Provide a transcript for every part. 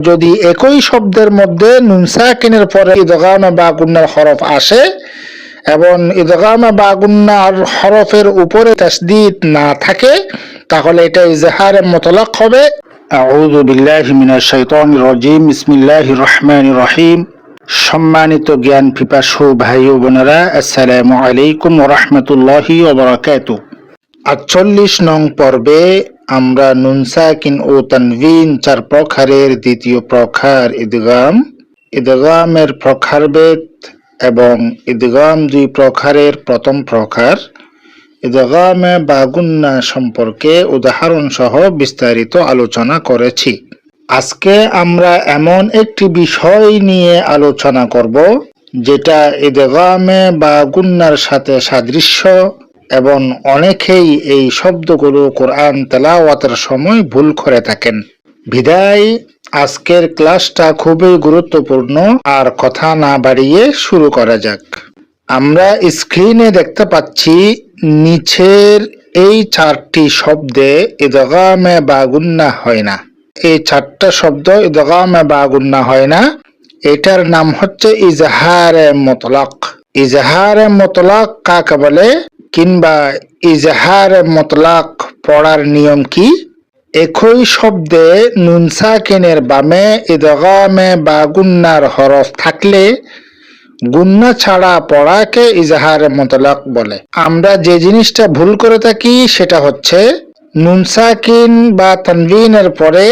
যদি একই শব্দের মধ্যে নুন সাকিনের পরে ইদগামে বা গুন্নার হরফ আসে এবং ইদগামে বা গুন্নার হরফের উপরে তাসদিদ না থাকে তাহলে এটা ইজহারে মতলাক হবে। আউযু বিল্লাহি মিনাশ শাইতানির রাজিম। বিসমিল্লাহির রহমানির রহিম। সম্মানিত জ্ঞান পিপাসু ভাই ও বোনেরা আসসালামু আলাইকুম ওয়া রাহমাতুল্লাহি ওয়া বারাকাতুহু। আটচল্লিশ নং পর্বে আমরা নুন সাকিন ও তানভিন চার প্রকারের দ্বিতীয় প্রকার ইদগাম। ইদগামের প্রকারভেদ এবং ইদগাম দুই প্রকারের প্রথম প্রকার। ইদগামে বাগুন্না সম্পর্কে উদাহরণ সহ বিস্তারিত আলোচনা করেছি। আজকে আমরা এমন একটি বিষয় নিয়ে আলোচনা করব, যেটা ইদগামে বা গুন্নার সাথে সাদৃশ্য এবং অনেকেই এই শব্দগুলো কোরআন তেলাওয়াতের সময় ভুল করে থাকেন। বিদায়, আজকের ক্লাসটা খুবই গুরুত্বপূর্ণ, আর কথা না বাড়িয়ে শুরু করা যাক। আমরা স্ক্রিনে দেখতে পাচ্ছি, নিচের এই চারটি শব্দে ইদগামে বা গুন্না হয় না। এই চারটা শব্দ ইদগামে বাগুন্না হয় না। এটার নাম হচ্ছে ইজহারে মতলাক। ইজহারে মতলাক কাকে বলে? কিংবা ইজহারে মতলাক পড়ার নিয়ম কি? একই শব্দে নুন সাকিনের বামে ইদগামে বা গুন্নার হরফ থাকলে গুন্না ছাড়া পড়াকে ইজাহারে মতলাক বলে। আমরা যে জিনিসটা ভুল করে থাকি সেটা হচ্ছে নুন সাকিন বা তানবিনের পরে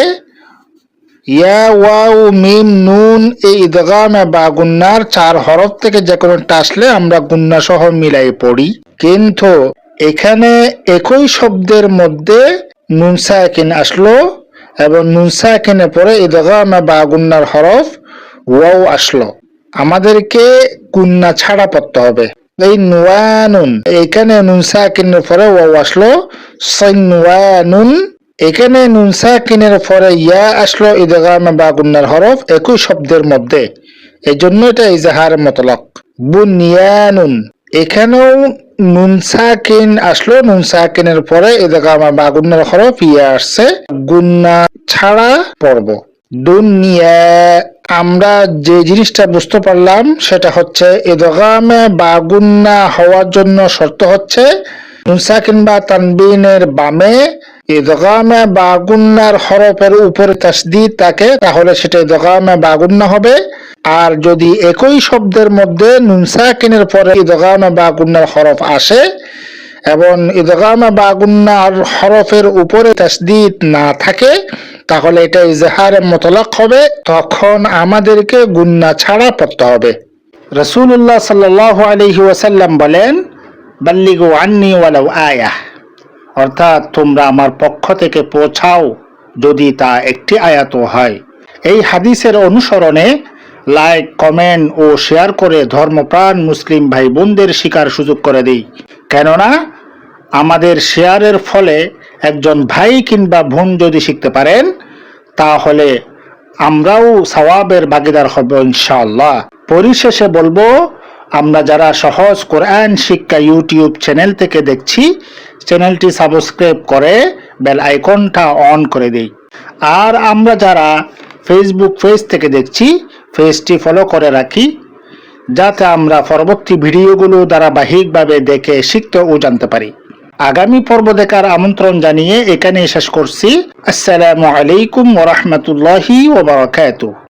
ইয়া ওয়াও মিম নুন, এই ইদগামে বা গুন্নার চার হরফ থেকে যে কোনো আসলে আমরা গুন্না সহ মিলাই পড়ি। কিন্তু এখানে একই শব্দের মধ্যে নুন সাকিন আসলো এবং নুন সাকিনের পরে ইদগামে বা গুন্নার হরফ ওয়াও আসলো। আমাদেরকে গুন্না ছাড়া পড়তে হবে। এই নুয়ানুন এখানে নুন সাকিনের পরে ওয়াও আসলো। সৈনুয়ানুন এখানে নুনসা সাকিনের পরে ইয়া আসলো ইদগামে বা গুন্নার হরফ একই শব্দের মধ্যে। এই জন্য এটা ইজাহার মতলক। বুনিয়ানুন এখানেও নুন সাকিন আসলো, নুন সাকিনের পরে ইদগামে বা গুন্নার হরফ ইয়া আসছে, গুন্না ছাড়া পর্ব দুনিয়া, আমরা যে জিনিসটা বুঝতে পারলাম, সেটা হচ্ছে ইদগামে বা গুন্না হওয়ার জন্য শর্ত হচ্ছে নুনসাকিন বা তানবিনের বামে ইদগামে বা গুন্নার হরফের উপরে তাসদিদ থাকে, তাহলে সেটা ইদগামে বা গুন্না হবে। আর যদি একই শব্দের মধ্যে নুনসাকিনের পরে ইদগামে বা গুন্নার হরফ আসে এবং ইদগামে বা গুন্নার হরফের উপরে তাসদিদ না থাকে, তাহলে এটা ইজহারে মতলাক হবে। তখন আমাদেরকে গুন্না ছাড়া পড়তে হবে। রসুল্লাহ সাল্লাহ আলহি ওয়াসাল্লাম বলেন বাল্লিগু আন্নি ওয়ালাউ আয়াহ। অর্থাৎ তোমরা আমার পক্ষ থেকে পৌঁছাও যদি তা একটি আয়াত হয়। এই হাদিসের অনুসরণে লাইক, কমেন্ট ও শেয়ার করে ধর্মপ্রাণ মুসলিম ভাই বোনদের শিকার সুযোগ করে দিই। কেননা আমাদের শেয়ারের ফলে একজন ভাই কিংবা বোন যদি শিখতে পারেন, তাহলে আমরাও সওয়াবের ভাগিদার হব ইনশাআল্লাহ। পরিশেষে বলব আমরা যারা সহজ কোরআন শিক্ষা ইউটিউব চ্যানেল থেকে দেখছি, চ্যানেলটি সাবস্ক্রাইব করে বেল আইকনটা অন করে দিই। আর আমরা যারা ফেসবুক পেজ থেকে দেখছি পেজটি ফলো করে রাখি, যাতে আমরা পরবর্তী ভিডিওগুলো ধারাবাহিকভাবে দেখে শিখতে ও জানতে পারি। আগামী পর্ব দেখার আমন্ত্রণ জানিয়ে এখানে শেষ করছি। আসসালামু আলাইকুম ওরহমতুল্লাহি ওবরাকাতুহ